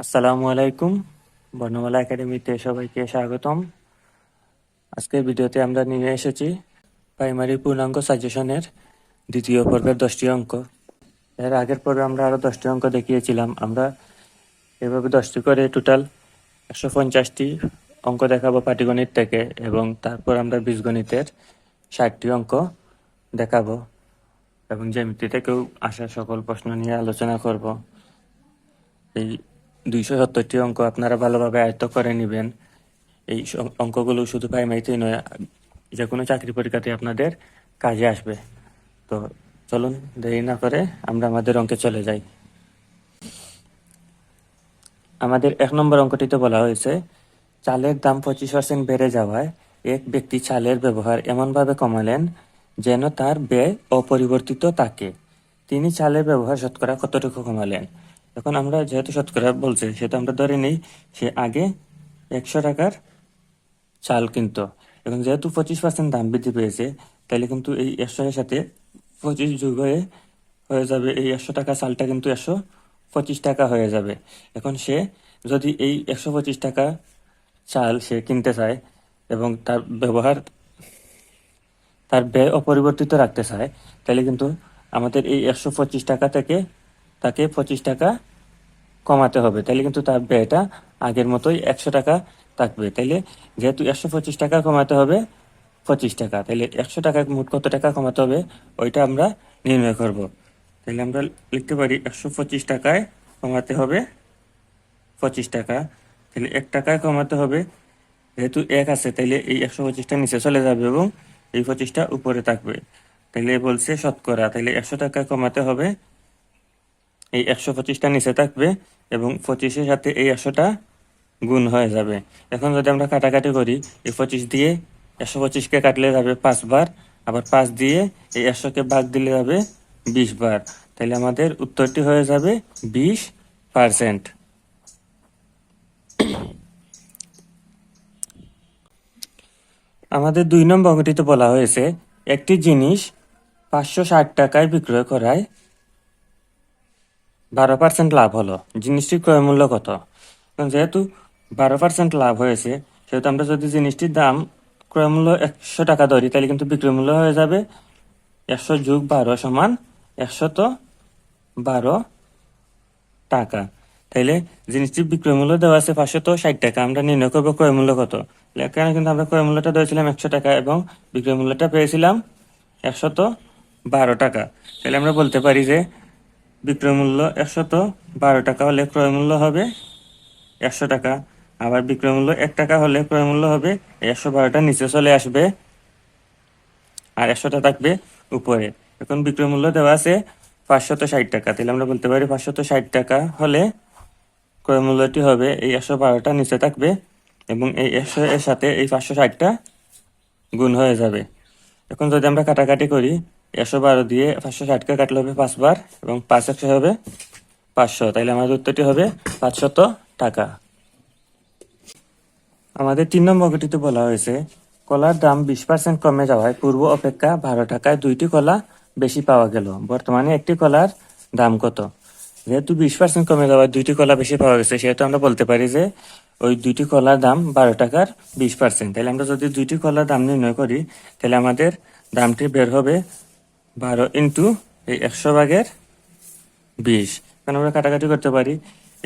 আসসালামু আলাইকুম বর্ণমালা একাডেমিতে সবাইকে স্বাগতম। আজকের ভিডিওতে আমরা নিয়ে এসেছি প্রাইমারি পূর্ণাঙ্গ সাজেশনের দ্বিতীয় পর্বের দশটি অঙ্ক। এর আগের পর্বে আমরা আরও দশটি অঙ্ক দেখিয়েছিলাম। আমরা এভাবে দশটি করে টোটাল একশো পঞ্চাশটি অঙ্ক দেখাবো পাটিগণিত থেকে এবং তারপর আমরা বীজগণিতের ষাটটি অঙ্ক দেখাবো এবং জ্যামিতি থেকেও আসা সকল প্রশ্ন নিয়ে আলোচনা করব। এই দুইশো সত্তরটি অঙ্ক আপনারা ভালোভাবে আয়ত্ত করে নেবেন। এই অঙ্কগুলো শুধু প্রাইমারিতেই নয়, যে কোনো চাকরি পরীক্ষাতে আপনাদের কাজে আসবে। তো চলুন, দেরি না করে আমরা আমাদের অঙ্কে চলে যাই। আমাদের এক নম্বর অঙ্কটিতে বলা হয়েছে, চালের দাম পঁচিশ পার্সেন্ট বেড়ে যাওয়ায় এক ব্যক্তি চালের ব্যবহার এমনভাবে কমালেন যেন তার ব্যয় অপরিবর্তিত থাকে। তিনি চালের ব্যবহার শতকরা কতটুকু কমালেন? এখন আমরা যেহেতু শতকরা বলছে, সেটা আমরা ধরে নিই, সে আগে একশো টাকার চাল কিনতো। এখন যেহেতু পঁচিশ পার্সেন্ট দাম বৃদ্ধি পেয়েছে তাহলে কিন্তু এই একশো সাথে পঁচিশ যোগ হয়ে হয়ে যাবে এই একশো টাকা চালটা কিন্তু একশো পঁচিশ টাকা হয়ে যাবে। এখন সে যদি এই একশো পঁচিশ টাকা চাল সে কিনতে চায় এবং তার ব্যবহার, তার ব্যয় অপরিবর্তিত রাখতে চায় তাহলে কিন্তু আমাদের এই একশো পঁচিশ টাকা থেকে তাকে পঁচিশ টাকা কমাতে হবে। তাহলে কিন্তু তার ব্যয়টা আগের মতোই একশো টাকা থাকবে। তাইলে যেহেতু একশো পঁচিশ টাকা কমাতে হবে, পঁচিশ টাকা। তাহলে একশো টাকা মোট কত টাকা কমাতে হবে, ওইটা আমরা নির্ণয় করব। তাহলে আমরা লিখতে পারি একশো পঁচিশ টাকায় কমাতে হবে পঁচিশ টাকা। তাহলে এক টাকায় কমাতে হবে, যেহেতু এক আছে, তাইলে এই একশো পঁচিশটা নিচে চলে যাবে এবং এই পঁচিশটা উপরে থাকবে। তাইলে বলছে শতকরা। তাইলে একশো টাকা কমাতে হবে এই একশো পঁচিশটা নিচে থাকবে এবং পঁচিশের সাথে এই একশোটা গুণ হয়ে যাবে। এখন যদি আমরা কাটাকাটি করি, এই পঁচিশ দিয়ে একশো পঁচিশকে কাটলে যাবে পাঁচবার, আবার পাঁচ দিয়ে এই একশোকে ভাগ দিলে যাবে বিশ বার তাহলে আমাদের উত্তরটি হয়ে যাবে বিশ পার্সেন্ট। আমাদের দুই নম্বর অঙ্কটিতে বলা হয়েছে, একটি জিনিস পাঁচশো ষাট টাকায় বিক্রয় করায় বারো পার্সেন্ট লাভ হলো। জিনিসটির ক্রয় মূল্য কত যেহেতু বারো পার্সেন্ট লাভ হয়েছে, সেহেতু আমরা যদি জিনিসটির দাম ক্রয় মূল্য একশো টাকা ধরি, তাহলে কিন্তু বিক্রয় মূল্য হয়ে যাবে একশো যোগ বারো সমান একশত বারো টাকা। তাইলে জিনিসটির বিক্রয় মূল্য দেওয়া আছে পাঁচশত ষাট টাকা, আমরা নির্ণয় করব ক্রয় মূল্য কত এখানে কিন্তু আমরা ক্রয় মূল্যটা ধরেছিলাম একশো টাকা এবং বিক্রয় মূল্যটা পেয়েছিলাম একশত বারো টাকা। তাহলে আমরা বলতে পারি যে বিক্রয় মূল্য একশত বারো টাকা হলে ক্রয় মূল্য হবে একশো টাকা। আবার বিক্রয় মূল্য এক টাকা হলে ক্রয় মূল্য হবে একশো বারোটা নিচে চলে আসবে আর একশোটা থাকবে উপরে। এখন বিক্রয় মূল্য দেওয়া আছে পাঁচশত ষাট টাকা। তাহলে আমরা বলতে পারি পাঁচশত ষাট টাকা হলে ক্রয় মূল্যটি হবে এই একশো বারোটা নিচে থাকবে এবং এই একশো এর সাথে এই পাঁচশো ষাটটা গুণ হয়ে যাবে। এখন যদি আমরা কাটাকাটি করি একশো বারো দিয়ে পাঁচশো ষাটকে কাটলে হবে পাঁচবার এবং পাঁচ একশো হবে পাঁচশো। তাহলে আমাদের উত্তরটি হবে পাঁচশত টাকা। আমাদের তিন নম্বর অঙ্কটিতে বলা হয়েছে, কলার দাম বিশ পার্সেন্ট কমে যাওয়ায় পূর্ব অপেক্ষা বারো টাকায় দুইটি কলা বেশি পাওয়া গেল। বর্তমানে একটি কলার দাম কত? যেহেতু বিশ পার্সেন্ট কমে যাওয়ায় দুইটি কলা বেশি পাওয়া গেছে, সেহেতু আমরা বলতে পারি যে ওই দুইটি কলার দাম বারো টাকার বিশ পার্সেন্ট তাহলে আমরা যদি দুইটি কলার দাম নির্ণয় করি তাহলে আমাদের দামটি বের হবে বারো ইন্টু এই একশো ভাগের বিশ। কারণ আমরা কাটাকাটি করতে পারি?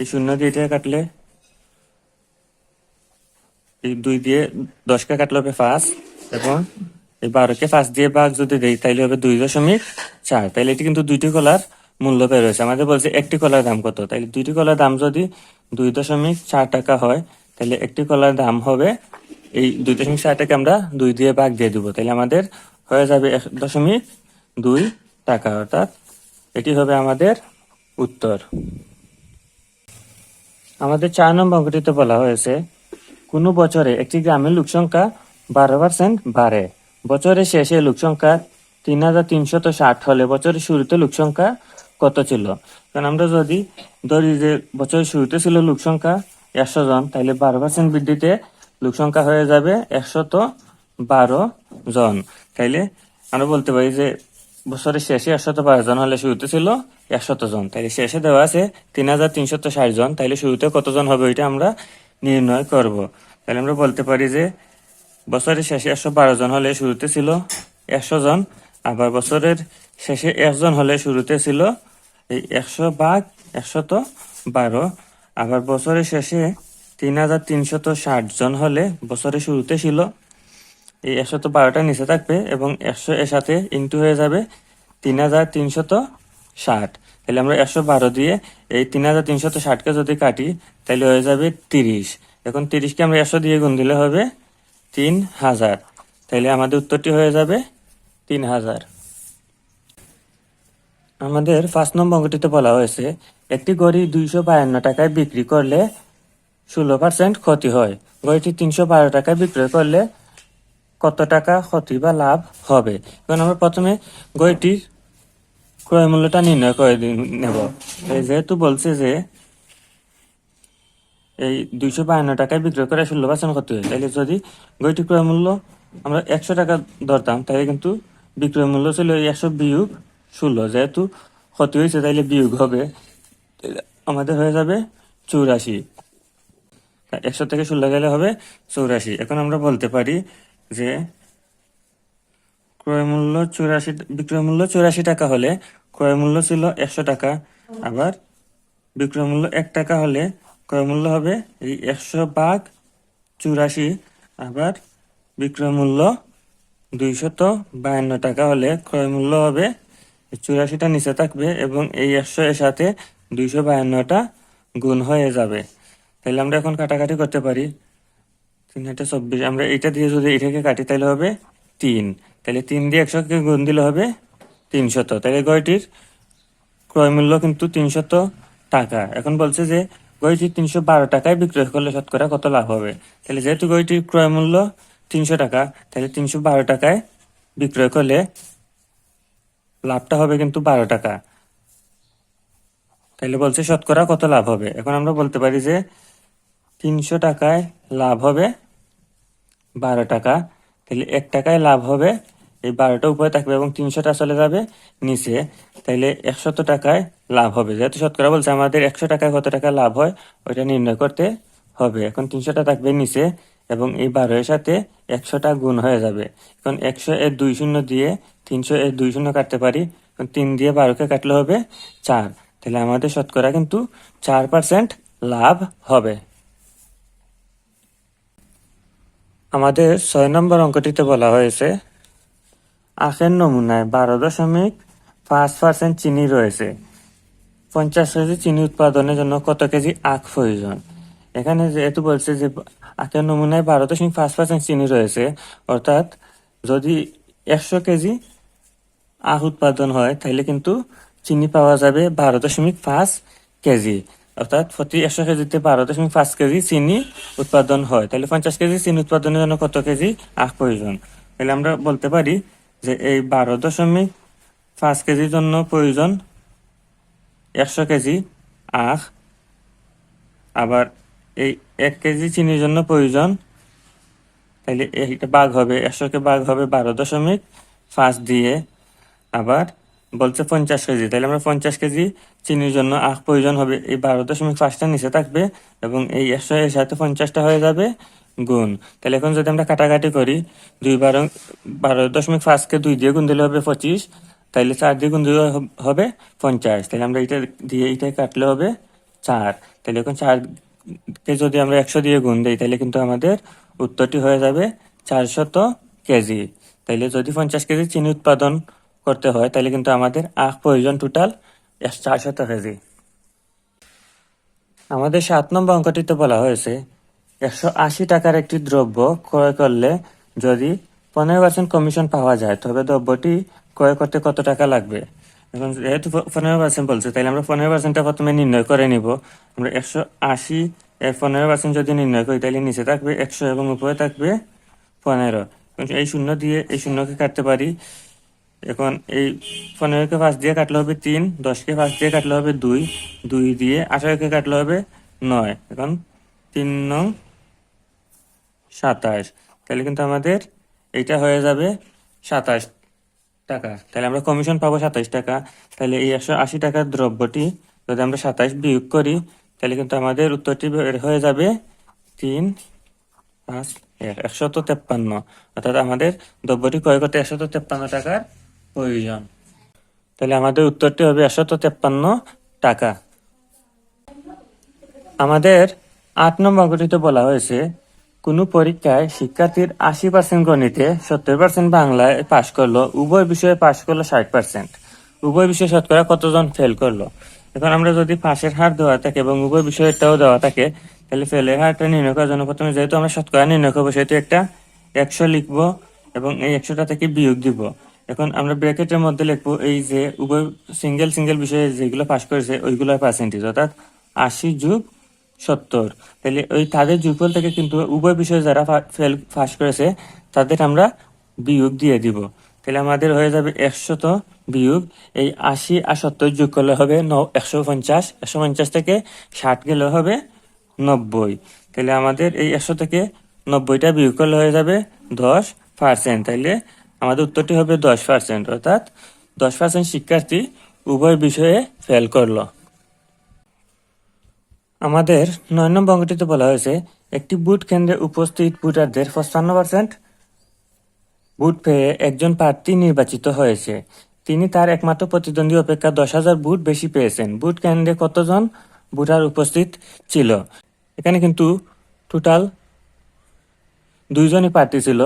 এই শূন্য দিয়ে এটা কাটলে এই দুই দিয়ে দশকে কাটলে হবে পাঁচ এবং এই বারোকে পাঁচ দিয়ে ভাগ যদি দেই, তাইলে হবে দুই দশমিক চার। তাইলে এটি কিন্তু দুইটি কলার মূল্য বের হয়েছে। আমাদের বলছে একটি কলার দাম কত? তাইলে দুইটি কলার দাম যদি দুই দশমিক চার টাকা হয় তাহলে একটি কলার দাম হবে এই দুই দশমিক চার টাকা আমরা দুই দিয়ে ভাগ দিয়ে দিব। তাহলে আমাদের হয়ে যাবে এক দশমিক দুই টাকা, অর্থাৎ এটি হবে আমাদের উত্তর। আমাদের চার নম্বর অঙ্কটিতে বলা হয়েছে, কোনো বছরে একটি গ্রামের লোক সংখ্যা বারো পার্সেন্ট বাড়ে। বছরের শেষে লোক সংখ্যা তিন হাজার তিনশত ষাট হলে বছরের শুরুতে লোক সংখ্যা কত ছিল? কারণ আমরা যদি ধরি যে বছরের শুরুতে ছিল লোক সংখ্যা একশো জন, তাহলে বারো পার্সেন্ট বৃদ্ধিতে লোক সংখ্যা হয়ে যাবে একশত বারো জন। তাইলে আমরা বলতে পারি যে বছরের শেষে একশত বারো জন হলে শুরুতে ছিল একশত জন। তাইলে শেষে দেওয়া আছে তিন হাজার তিনশত ষাট জন। তাইলে শুরুতে কতজন হবে ওইটা আমরা নির্ণয় করব। তাহলে আমরা বলতে পারি যে বছরের শেষে একশো বারো জন হলে শুরুতে ছিল একশো জন, আবার বছরের শেষে একজন হলে শুরুতে ছিল এই একশো ভাগ একশত বারো। আবার বছরের শেষে তিন হাজার তিনশত ষাট জন হলে বছরের শুরুতে ছিল এই একশত বারোটা নিচে থাকবে এবং একশো এর সাথে ইন্টু হয়ে যাবে তিন হাজার তিনশত ষাট। তাহলে আমরা একশো বারো দিয়ে এই তিন হাজার তিনশত ষাটকে যদি কাটি, তাহলে হয়ে যাবে তিরিশ। এখন তিরিশকে আমরা একশো দিয়ে গুণ দিলে হবে তিন হাজার। তাহলে আমাদের উত্তরটি হয়ে যাবে তিন হাজার। আমাদের পাঁচ নম্বর অঙ্কটিতে বলা হয়েছে, একটি গড়ি দুইশো বায়ান্ন টাকায় বিক্রি করলে ষোলো পার্সেন্ট ক্ষতি হয়। গড়িটি তিনশো বারো টাকায় বিক্রয় করলে কত টাকা ক্ষতি বা লাভ হবে? এখন আমরা প্রথমে গড়িটির ক্রয় মূল্যটা নির্ণয় করে নেব। যেহেতু বলছে যে এই দুইশো বায়ান্ন টাকায় বিক্রয় করে ষোলো পার্সেন্ট ক্ষতি হয় তাহলে যদি গড়িটি ক্রয় মূল্য আমরা একশো টাকা ধরতাম তাহলে কিন্তু বিক্রয় মূল্য ছিল একশো বিয়োগ ষোলো। যেহেতু ক্ষতি হয়েছে, তাইলে বিয়োগ হবে। আমাদের হয়ে যাবে চৌরাশি। একশো থেকে ষোলো গেলে হবে চৌরাশি। এখন আমরা বলতে পারি যে ক্রয় মূল্য চুরাশি বিক্রয় মূল্য চুরাশি টাকা হলে ক্রয় মূল্য ছিল একশো টাকা। আবার বিক্রয় মূল্য এক টাকা হলে ক্রয় মূল্য হবে এই একশো ভাগ চুরাশি। আবার বিক্রয় মূল্য দুইশত বায়ান্ন টাকা হলে ক্রয় মূল্য হবে চুরাশিটা নিচে থাকবে এবং এই একশো এর সাথে দুইশো বায়ান্নটা গুণ হয়ে যাবে। তাহলে আমরা এখন কাটাকাটি করতে পারি। তিন হাজার চব্বিশ। আমরা এটা দিয়ে যদি এটাকে কাটি, তাহলে হবে তিন। তাহলে তিন দিয়ে একশোকে গুণ দিলে হবে তিনশত। তাহলে গয়টির ক্রয় মূল্য কিন্তু তিনশত টাকা। এখন বলছে যে গয়টি তিনশো বারো টাকায় বিক্রয় করলে শতকরা কত লাভ হবে? তাহলে যেহেতু গয়টির ক্রয় মূল্য তিনশো টাকা, তাহলে তিনশো বারো টাকায় বিক্রয় করলে লাভটা হবে কিন্তু বারো টাকা। তাহলে বলছে শতকরা কত লাভ হবে? এখন আমরা বলতে পারি যে তিনশো টাকায় লাভ হবে বারো টাকা। তাহলে এক টাকায় লাভ হবে। এই বারোটা উপরে থাকবে এবং তিনশোটা চলে যাবে নিচে। তাইলে একশত টাকায় লাভ হবে। যেহেতু শতকরা বলছে, আমাদের একশো টাকায় কত টাকা লাভ হয়, ওইটা নির্ণয় করতে হবে। এখন তিনশোটা থাকবে নিচে এবং এই বারো এর সাথে একশোটা গুণ হয়ে যাবে। এখন একশো এর দুই শূন্য দিয়ে তিনশো এর দুই শূন্য কাটতে পারি। এখন তিন দিয়ে বারোকে কাটলে হবে চার। তাহলে আমাদের শতকরা কিন্তু চার পার্সেন্ট লাভ হবে। আমাদের ছয় নম্বর অঙ্কটিতে বলা হয়েছে, আখের নমুনায় বারো দশমিক পাঁচ পার্সেন্ট চিনি রয়েছে। পঞ্চাশ কেজি চিনি উৎপাদনের জন্য কত কেজি আখ প্রয়োজন? এখানে যেহেতু বলছে যে আখের নমুনায় বারো দশমিক পাঁচ পার্সেন্ট চিনি রয়েছে, অর্থাৎ যদি একশো কেজি আখ উৎপাদন হয়, তাহলে কিন্তু চিনি পাওয়া যাবে বারো দশমিক পাঁচ কেজি। অর্থাৎ প্রতি একশো কেজিতে বারো দশমিক পাঁচ কেজি চিনি উৎপাদন হয়, তাহলে পঞ্চাশ কেজি চিনি উৎপাদনের জন্য কত কেজি? আখ প্রয়োজন। তাহলে আমরা বলতে পারি যে এই বারো দশমিক পাঁচ কেজির জন্য প্রয়োজন একশো কেজি। আখ আবার এই এক কেজি চিনির জন্য প্রয়োজন, তাহলে এইটা বাঘ হবে, একশোকে বাঘ হবে বারো দশমিক পাঁচ দিয়ে। আবার বলছে পঞ্চাশ কেজি, তাহলে আমরা পঞ্চাশ কেজি চিনির জন্য আখ প্রয়োজন হবে। এই বারো দশমিক পাঁচটা নিচে থাকবে এবং এই একশো এর সাথে পঞ্চাশটা হয়ে যাবে গুণ। তাহলে এখন যদি আমরা কাটাকাটি করি, দুই বারো বারো দশমিক পাঁচকে দুই দিয়ে গুণ দিলে হবে পঁচিশ তাহলে চার দিয়ে গুণ দিলে হবে পঞ্চাশ। তাহলে আমরা এটা দিয়ে এইটাই কাটলে হবে চার। তাহলে এখন চারকে যদি আমরা একশো দিয়ে গুণ দিই, তাহলে কিন্তু আমাদের উত্তরটি হয়ে যাবে চারশত কেজি। তাইলে যদি পঞ্চাশ কেজি চিনি উৎপাদন করতে হয় তাহলে কিন্তু আমাদের আখ প্রয়োজন টোটাল চারশত কেজি। আমাদের সাত নম্বর অঙ্কটিতে বলা হয়েছে, একশো আশি টাকার একটি দ্রব্য ক্রয় করলে যদি পনেরো পার্সেন্ট কমিশন পাওয়া যায়, তবে দ্রব্যটি ক্রয় করতে কত টাকা লাগবে? এখন যেহেতু পনেরো পার্সেন্ট বলছে তাহলে আমরা পনেরো পার্সেন্টটা প্রথমে নির্ণয় করে নিব। আমরা একশো আশি এর পনেরো পার্সেন্ট যদি নির্ণয় করি তাহলে নিচে থাকবে একশো এবং উপরে থাকবে পনেরো। এই শূন্য দিয়ে এই শূন্যকে কাটতে পারি। এখন এই পনেরোকে পাঁচ দিয়ে কাটলে হবে তিন, দশকে পাঁচ দিয়ে কাটলে হবে দুই দুই দিয়ে আঠারোকে কাটলে হবে নয়। এখন তিন নং সাতাশ। তাহলে কিন্তু আমাদের এইটা হয়ে যাবে সাতাশ টাকা। তাহলে আমরা কমিশন পাবো সাতাশ টাকা। তাহলে এই একশো আশি টাকার দ্রব্যটি যদি আমরা সাতাশ বিয়োগ করি, তাহলে কিন্তু আমাদের উত্তরটি হয়ে যাবে তিন পাঁচ এক, একশত তেপ্পান্ন। অর্থাৎ আমাদের দ্রব্যটি ক্রয় করতে একশত তেপ্পান্ন টাকার প্রয়োজন। তাহলে আমাদের উত্তরটি হবে একশত তেপ্পান্ন টাকা। আমাদের আট নম্বর অঙ্কটিতে বলা হয়েছে, কোনো পরীক্ষায় শিক্ষার্থীর আশি পার্সেন্ট গণিতে সত্তর পার্সেন্ট বাংলায় পাশ করল, উভয় বিষয়ে পাশ করল ষাট পার্সেন্ট উভয় বিষয়ে শতকরা কতজন ফেল করল? এখন আমরা যদি পাশের হার দেওয়া থাকে এবং উভয় বিষয়টাও দেওয়া থাকে, তাহলে ফেলের হারটা নির্ণয় করার জন্য প্রথমে যেহেতু আমরা শতকরা নির্ণয় করব, সেহেতু একটা একশো লিখব এবং এই একশোটা থেকে বিয়োগ দিব। এখন আমরা ব্র্যাকেটের মধ্যে লিখব এই যে উভয় সিঙ্গেল সিঙ্গেল বিষয়ে যেগুলো পাশ করেছে, ওইগুলোর পার্সেন্টেজ অর্থাৎ আশি যুগ সত্তর। তাহলে ওই তাদের যুগল থেকে কিন্তু উভয় বিষয়ে যারা ফেল পাস করেছে, তাদের আমরা বিয়োগ দিয়ে দিব। তাহলে আমাদের হয়ে যাবে একশত বিয়োগ। এই আশি আর সত্তর যোগ করলে হবে ন, একশো পঞ্চাশ। একশো পঞ্চাশ থেকে ষাট গেলে হবে নব্বই। তাহলে আমাদের এই একশো থেকে নব্বইটা বিয়োগ করলে হয়ে যাবে দশ পার্সেন্ট তাইলে আমাদের উত্তরটি হবে দশ পার্সেন্ট অর্থাৎ দশ পার্সেন্ট শিক্ষার্থী উভয় বিষয়ে ফেল করল। আমাদের নয় নম্বর অঙ্কটিতে বলা হয়েছে, একটি বুট কেন্দ্রে উপস্থিত ভোটারদের পঁচপান্ন পার্সেন্ট বুট পেয়ে একজন প্রার্থী নির্বাচিত হয়েছে। তিনি তার একমাত্র প্রতিদ্বন্দ্বী অপেক্ষা দশ হাজার বুট বেশি পেয়েছেন। বুট কেন্দ্রে কতজন ভোটার উপস্থিত ছিল? এখানে কিন্তু টোটাল দুইজনই প্রার্থী ছিল।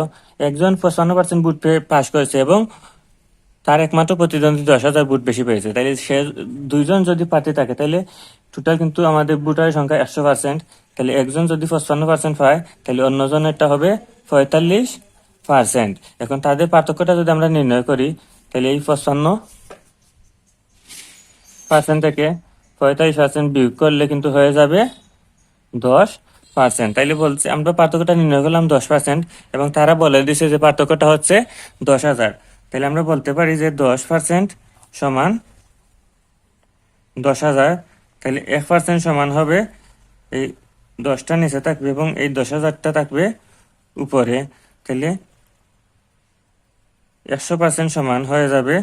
একজন পঁচপান্ন পার্সেন্ট পেয়ে পাশ করেছে এবং তার একমাত্র প্রতিদ্বন্দ্বী দশ হাজার বুট বেশি পেয়েছে। তাহলে সে দুইজন যদি প্রার্থী থাকে তাহলে টোটাল কিন্তু আমাদের ভোটারের সংখ্যা একশো পার্সেন্ট তাহলে একজন যদি পঁচপান্ন পার্সেন্ট পায় তাহলে অন্যজনেরটা হবে পঁয়তাল্লিশ পার্সেন্ট এখন তাদের পার্থক্যটা যদি আমরা নির্ণয় করি তাহলে এই পঁচপান্ন পার্সেন্ট থেকে পঁয়তাল্লিশ পার্সেন্ট বিয়োগ করলে কিন্তু হয়ে যাবে দশ। পার্সেন্ট তাইলে বলছে, আমরা পার্থক্যটা নির্ণয় করলাম দশ পার্সেন্ট এবং তারা বলে দিছে যে পার্থক্যটা হচ্ছে দশ হাজার। তাহলে আমরা বলতে পারি যে দশ পার্সেন্ট সমান দশ হাজার। তাহলে এক পার্সেন্ট সমান হবে এই দশটা নিচে থাকবে এবং এই দশ হাজারটা থাকবে উপরে। তাহলে একশো পার্সেন্ট সমান হয়ে যাবে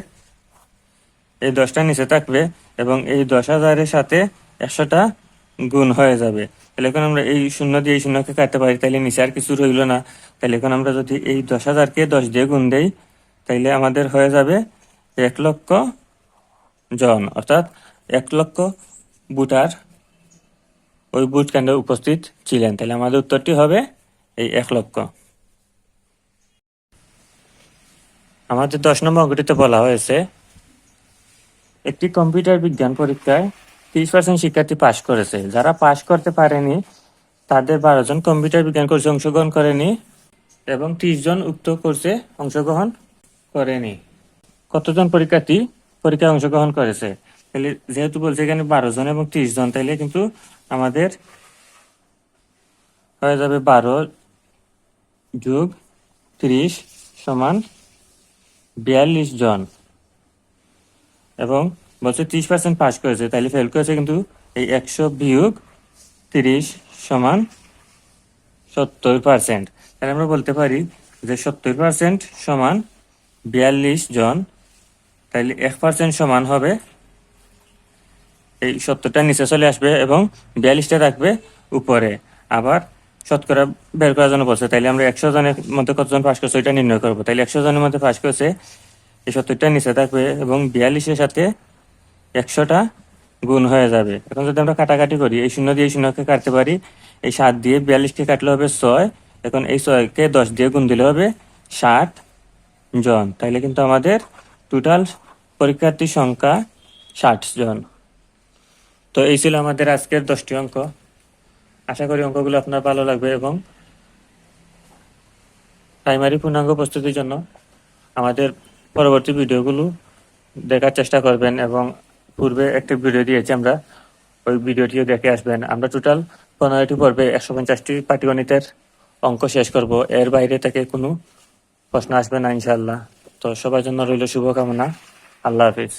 এই দশটা নিচে থাকবে এবং এই দশ হাজারের সাথে একশোটা গুণ হয়ে যাবে। তাহলে এখন আমরা এই শূন্য দিয়ে এই শূন্যকে কাটতে পারি, তাহলে নিচে আর কিছু রইল না। তাহলে এখন আমরা যদি এই দশ হাজারকে দশ দিয়ে গুণ দেই তাইলে আমাদের হয়ে যাবে এক লক্ষ জন। অর্থাৎ এক লক্ষ বুটার ওই বুট কেন্দ্রে উপস্থিত ছিলেন। তাহলে আমাদের উত্তরটি হবে এই এক লক্ষ। আমাদের দশ নম্বর অঙ্কটিতে বলা হয়েছে, একটি কম্পিউটার বিজ্ঞান পরীক্ষায় তিরিশ পার্সেন্ট শিক্ষার্থী পাশ করেছে। যারা পাশ করতে পারেনি, তাদের বারো জন কম্পিউটার বিজ্ঞান কোর্সে অংশগ্রহণ করেনি এবং ত্রিশ জন উক্ত কোর্সে অংশগ্রহণ করেনি। কতজন পরীক্ষার্থী পরীক্ষায় অংশগ্রহণ করেছে? তাহলে যেহেতু বলছে এখানে বারো জন এবং ত্রিশ জন তাইলে কিন্তু আমাদের হয়ে যাবে বারো যোগ ত্রিশ সমান বিয়াল্লিশ জন। এবং বলছে ত্রিশ পার্সেন্ট পাস করেছে। তাইলে ফেল করেছে কিন্তু এই একশো বিয়োগ তিরিশ সমান সত্তর পার্সেন্ট তাহলে আমরা বলতে পারি যে সত্তর পার্সেন্ট সমান বিয়াল্লিশ জন, তাইলে এক পার্সেন্ট সমান হবে এই সত্তরটা নিচে চলে আসবে এবং বিয়াল্লিশটা থাকবে উপরে। আবার শতকরা বের করার জন্য বলছে, তাইলে আমরা একশো জনের মধ্যে কতজন পাস করছে ওইটা নির্ণয় করব। তাইলে একশো জনের মধ্যে পাস করছে এই সত্তরটা নিচে থাকবে এবং বিয়াল্লিশের সাথে একশোটা গুণ হয়ে যাবে। এখন যদি আমরা কাটাকাটি করি, এই শূন্য দিয়ে শূন্যকে কাটতে পারি, এই সাত দিয়ে বিয়াল্লিশকে কাটলে হবে ছয়। এখন এই ছয়কে দশ দিয়ে গুণ দিলে হবে ষাট জন। তাইলে কিন্তু আমাদের টোটাল পরীক্ষার্থীর সংখ্যা ষাট জন। তো এই ছিল আমাদের আজকের দশটি অঙ্ক। আশা করি অঙ্কগুলো আপনার ভালো লাগবে এবং প্রাইমারি পূর্ণাঙ্গ প্রস্তুতির জন্য আমাদের পরবর্তী ভিডিওগুলো দেখার চেষ্টা করবেন এবং পূর্বে একটি ভিডিও দিয়েছি, আমরা ওই ভিডিওটিও দেখে আসবেন। আমরা টোটাল পনেরোটি পর্বে একশো পঞ্চাশটি পাটিগণিতের অঙ্ক শেষ করব। এর বাইরে থেকে কোনো প্রশ্ন আসবে না ইনশাল্লাহ তো সবার জন্য রইল শুভকামনা। আল্লাহ হাফিজ।